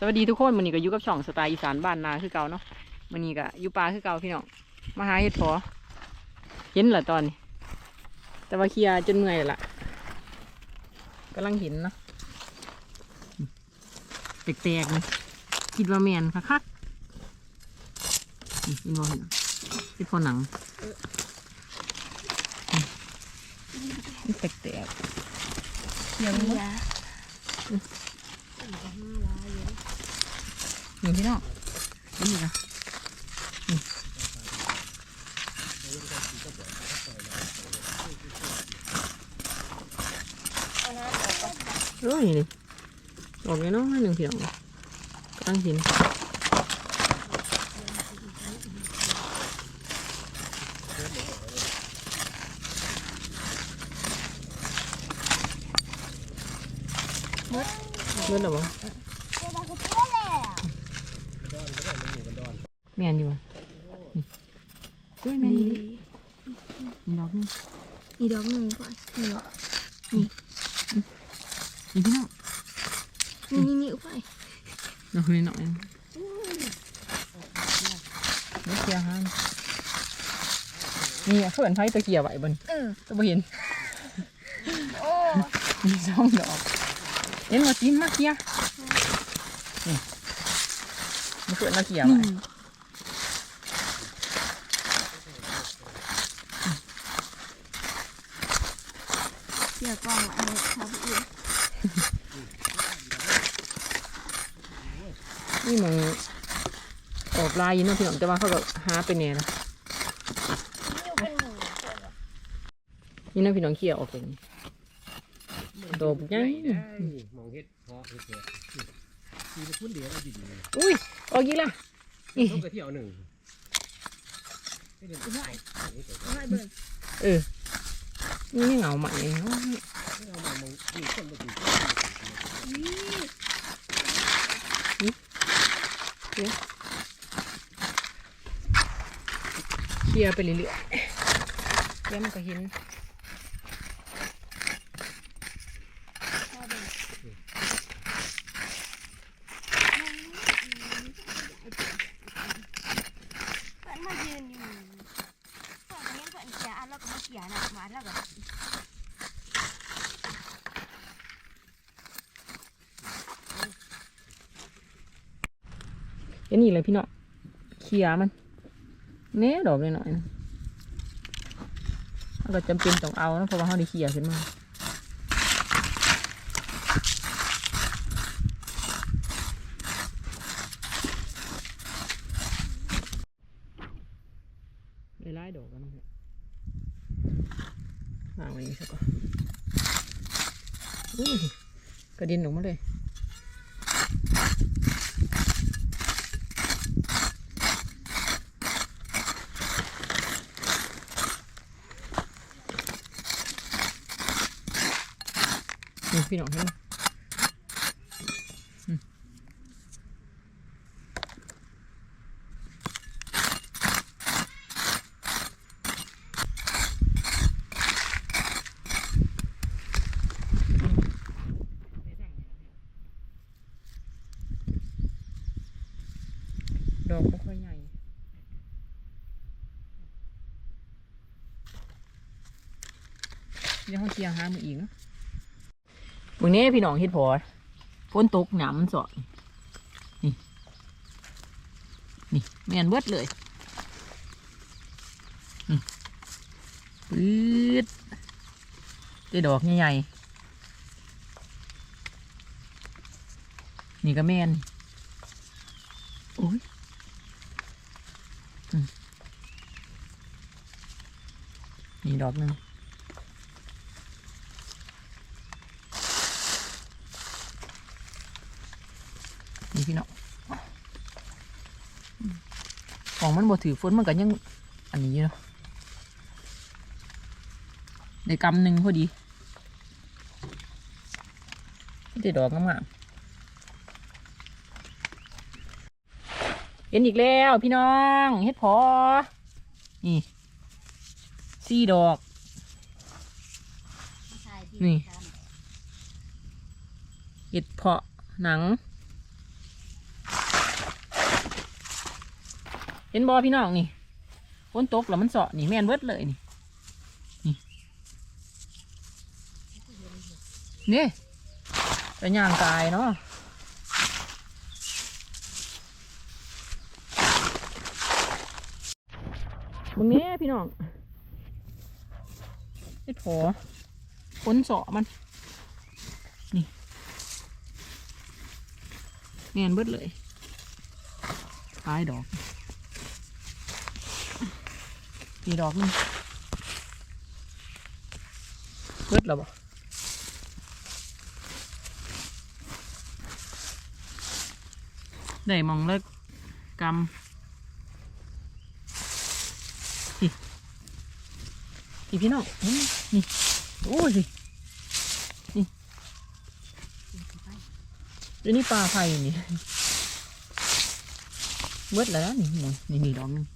สวัสดีทุกคนมันนี้ก็อยู่กับช่องสไตล์อีสานบ้านนาคือเก่าเนาะมันนี้ก็อยู่ป่าคือเก่าพี่น้องมาหาเห็ดพอเห็นเหรอตอนนี้ แต่ว่าเคลียจนเมื่อยแล้วล่ะกำลังเห็นเนาะแตกๆนี่คิดว่าแมนคักๆนี่อินวอลเป็นพอหนังแตกๆเคลียร์มั้ย นี่พี่น้องนี่นะนี่โอ้ยนี่ออกเลยเนาะหนึ่งพี่น้องกำลังหินเมื่อไหร่บ้าง แมนอยู่นี่อุ้ยแมนอยู่นี่ดอกนี่อีดอกหนึ่งก่อนนี่เนาะนี่พี่น้องนี่นี่นี่ไปดอกนี้หน่อยนี่เกียร์ฮันนี่เขาเป็นไพ่ตะเกียบไหวบนเออตัวบ่เห็นโอ้มีสองดอกเห็นว่าจิ้มมาเกียร์นี่มันเกิดมาเกียร์ไหว เดี๋ยวกล้องอันนี้ครับอีกนี่มันออกลายอยินเนาะพี่น้องแต่ว่าเขาก็หาไปเนี่ยนะอยู่เป็นหมูนี่นะพี่น้องเขี่ยออกเป็นดอกใหญ่มองเฮ็ดเพาะเฮ็ดเฮ็ดมีแต่พุ่นเดียวเอาดีๆเลยอุ้ยออกอีกและนี่ต้องกระเที่ยวหนึ่งไม่ได้ไม่ได้ให้เบิ่งเออ นี่ไม่เหงาใหม่เลยเนาะเคนมาดูเคลียร์ไปเรื่อยๆแล้วมันก็เห็น เพื่อนมายืนอยู่เพื่อนนี้เพื่อนเสียอันแล้วก็มาเสียนะมาแล้วก็ เห็นนี่เลยพี่น้องเคลียมันแน่ดอกเลยหน่อยๆนะมันก็จำเป็นต้องเอานะเพราะว่าเขาได้เคลียขึ้นมาได้ไล่ดอกกันนะครับวางไว้นี่สักก่อนอุ้ยกระด็นออกมาเลย นี่พี่น้องเห็นไหมดอกก็ค่อยใหญ่เดี๋ยวเขาเกียงหามืออีกนะ บางนี้พี่น้องเฮ็ดพอฝนตกหนามมันสอดนี่ นี่แม่นเบิดเลยนี่ปื๊ดได้ดอกใหญ่ๆนี่ก็แม่นโอ้ยนี่ดอกหนึ่ง นี่พี่น้องของมันบ่ถือฝนมันก็ยังอันนี้เนาะได้กำหนึ่งพอดีได้ดอกงามๆเห็นอีกแล้วพี่น้องเฮ็ดพอ นี่สี่ดอก นี่เห็ดเพาะหนัง เห็นบอพี่น้องนี่ฝนตกแล้วมันเสาะนี่แม่นเบิดเลยนี่นี่นี่แต่ย่างกายเนาะมึงเนี้พี่น้องไอ้โถฝนเสาะมัน นี่แม่นเบิดเลยท้ายดอก กี่ดอกนึงเบิดแล้วบ่ได้มองเลิกกำนี่พี่น้องนี่โอ้ยสินี่เดี๋ยวนี้ปลาไฟนี่เบิดแล้วนี่นี่นี่นี่ดอกนึง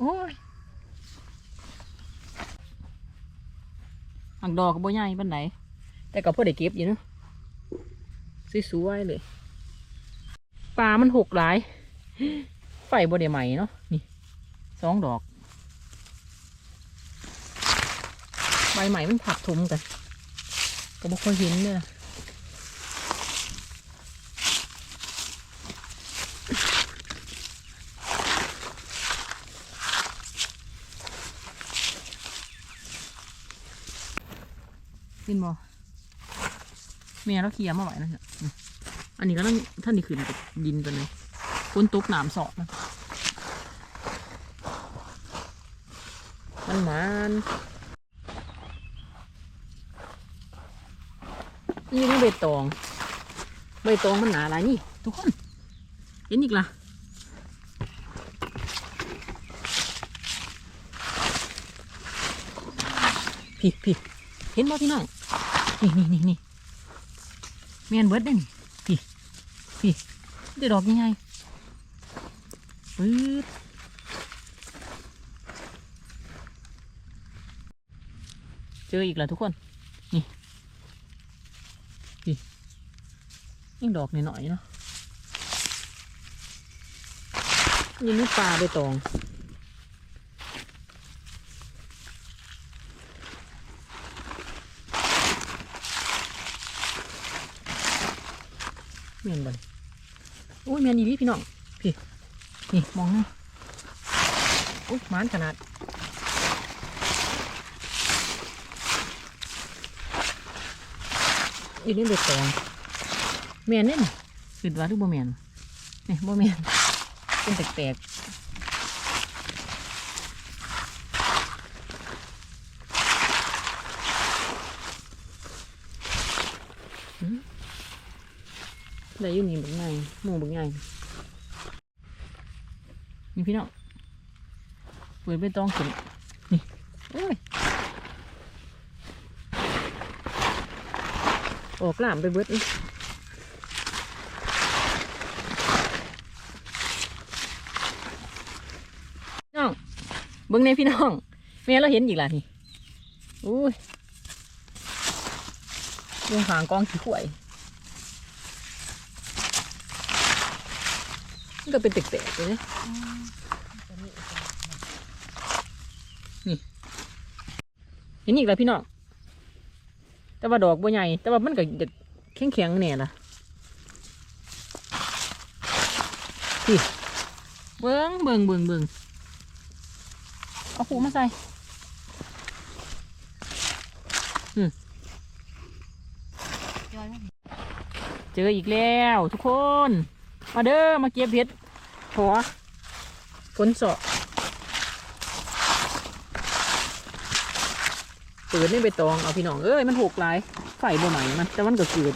โอ้ยหักดอกก็บ่ใหญ่ปานไหน แต่ก็พอได้เก็บอยู่เนาะสวยๆเลยปลามันหกหลาย ไฟบ่ได้ใหม่เนาะนี่สองดอก ใบใหม่มันผักทุมกัน ก็บ่ค่อยเห็นเลย นะกินบ่เมียเราเคลียร์มาไหวนะเนี่ยอืมอันนี้ก็ต้องท่านนี่ขึ้นกับดินตัวนี้ฝนตกหนามเสาะนะมันหมันนี่นี่ใบตอง ใบตองมันหนาอะไรนี่ ทุกคน เห็นอีกล่ะพี่พี่เห็นบ่พี่น้อง นี่นี่นี่นี่เมียนเบิร์ดได้นี่พี่พี่ได้ดอกยังไงปื๊ดเจออีกแล้วทุกคน นี่พี่ยังดอกนหน่อยเนาะนี่นี่ปลาใบตอง มียนบ่นโอ้ยเมียนอีพี่พี่น้องพี่นี่มองนะโอ้ยมานขนาดอีนี่เด็กตองเมียนนี่นี่คิดว่าหรือบ่เมียนนี่บ่เมียนเป็นแปลกๆ ได้อยู่นี่บักไงหมูบักไงนี่พี่น้องเปิดไปต้องขึ้นนี่โอ้ยออกหลามไปเบิดอีกน้องเบิ่งในพี่น้องแม่เราเห็นอีกล่ะนี่อุ้ยลงหางกองขี้ข่วย มันก็เป็นแตกๆเลยนะนี่เห็นอีกแล้วพี่น้องแต่ว่าดอกบัวใหญ่ แต่ว่ามันก็จะแข็งๆเนี่ยนะพี่เบิ้งเบิ้งเบิ้งเบิ้งเอาผูมาใส่เจออีกแล้วทุกคน มาเด้อมาเก็บเห็ดหัวฝนสาะเปิดนี่ใบตองเอาพี่น้องเอ้ยมันหกหลายไฟบ่ใหม่มันแต่มันก็เกิด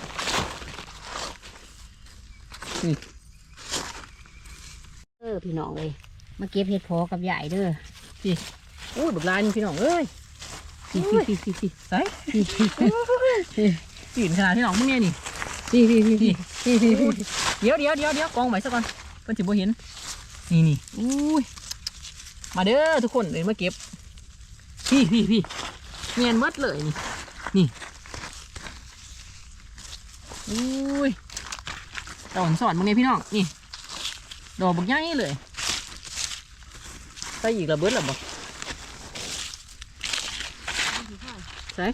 เออพี่น้องเลยมาเก็บเห็ดพอกับใหญ่เด้อโอ้ยบักลายนี่พี่น้องเอ้ยพี่พี่พี่พี่พี่ใส่พี่พี่พี่พี่ขนาดพี่น้องมึงไงนี่พี่พี่พี่พี่พี่พี่ เดี๋ยวเดี๋ยวเดี๋ยวเดี๋ยวกองไว้ซะก่อนเพิ่นสิบ่เห็น นี่นี่อุ้ยมาเด้อทุกคนเลยมาเก็บ พี่พี่พี่เมียนหมดเลยนี่นี่อุ้ยตอนสอนมึงเนี่ยพี่น้องนี่ดอกบักใหญ่เลยใส่อีกระเบิดระบ่ใส่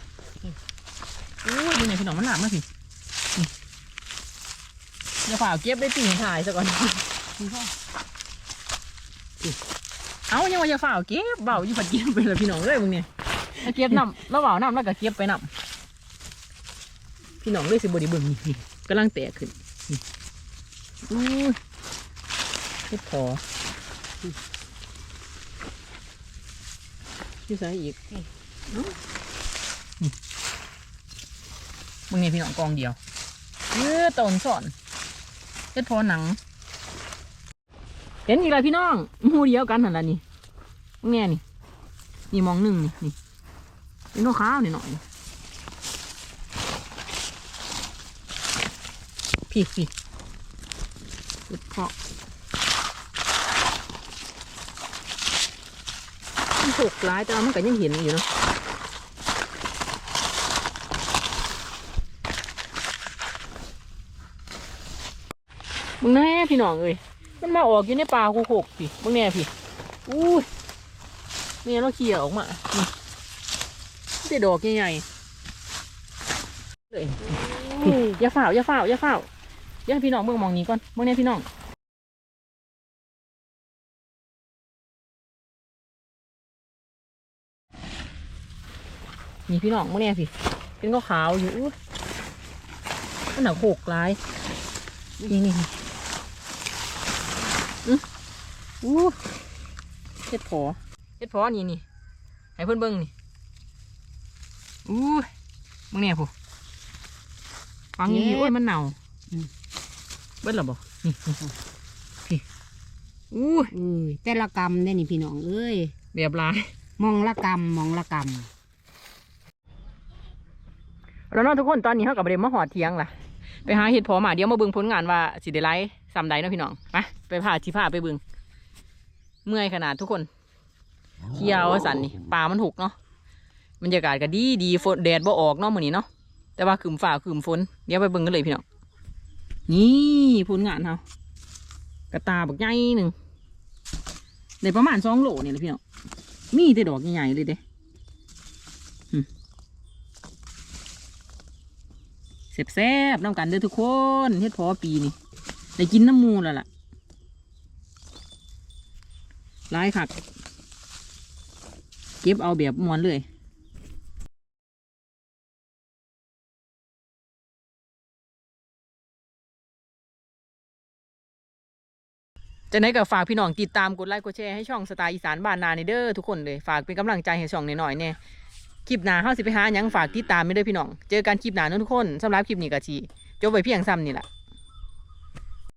อุ้ยดูเนี่ยพี่น้องมันหลามมาสินี่ อย่าฝ่าเก็บได้ปีนถ่ายซะก่อนเอายังว่าอย่าฝ่าเก็บเบาอยู่ผัดเก็บไปเลยพี่น้องเลยมึงเนี่ยแล้วเก็บน้ำแล้วเบาน้ำแล้วก็เก็บไปน้ำพี่น้องเลยสิบไดีเบิ่งนี่นี่กำลังแตกขึ้นนี่อู้ยเฮ็ดพอที่ใส่อีกนี่นี่มึงเนี่ยพี่น้องกองเดียวเออต้นสอน เฮ็ดพอหนัง เห็นอีกแล้วพี่น้องมูเดียวกันหันละนี่แง่นี่ นี่มองหนึ่งนี่นี่เป็นขาวๆนี่หน่อยพี่พี่เก็บเพาะมันหกหลายแต่ว่ามันก็ยังเห็นอยู่เนาะ มึงแน่พี่น้องเอ้ยมันมาออกอยู่ในป่าโคกพี่บางแน่พี่อู้ยเนี่ยเราเขี่ยออกมาได้ดอกใหญ่ๆเลยพี่อย่าฝ้าวอย่าฝ้าวอย่าฝ้าวอย่าพี่น้องเบิ่งมองนี้ก่อนเบิ่งแน่พี่น้องนี่พี่น้องเบิ่งแน่พี่เป็นขาวอยู่มันหนักโขกหลายนี่นี่ อู้เฮ็ดพอเฮ็ดพอนี่นี่ให้เพื่อนเบิ้งนี่อู้มึงเนี่ยผู้ฟังอยังดีโอ้ยมันเน่าเบิ้ลหรอบ่นี่นี่พี่อู้เอ้ยแต่ละกรรมได้นี่พี่น้องเอ้ยแบบหลายมองละกรรมมองละกรรมแล้วเน้องทุกคนตอนนี้เขากับเดมมาหอดเทียงล่ะ ไปหาเห็ดพอมาเดี๋ยวมาเบิ่งผลงานว่าสิได้ไลฟ์ซ้ำใดเนาะพี่น้องไปไปพาชีพาไปเบิ่ง เมื่อยขนาดทุกคนเที่ยวสันนี่ป่ามันหกเนาะบรรยากาศก็ดีดีฝนแดดบ่ออกเนาะมื้อนี้เนาะแต่ว่าคืมฝ่าคืมฝนเดี๋ยวไปเบิ่งกันเลยพี่น้องนี่ผลงานเขากระตาบักใหญ่หนึ่งได้ประมาณสองโลนี่แหละพี่น้องมีแต่ดอกใหญ่ๆเลยเด้แซ่บๆน้ำกันเด้อทุกคนเฮ็ดพอปีนี่ได้กินน้ำมูแล้วล่ะ หลายคักเก็บเอาแบบมวนเลยจะไหนก็ฝากพี่น้องติดตามกดไลค์กดแชร์ให้ช่องสไตล์อีสานบ้านนาในเด้อทุกคนเลยฝากเป็นกำลังใจให้ช่องหน่อยๆเนี่ยคลิปหน้าเฮาสิไปหาหยังฝากติดตามไม่ได้พี่น้อง เจอกันคลิปหน้าเนอะทุกคนสำหรับคลิปนี้ก็ชีจบไว้เพียงซ้ำนี่แหละ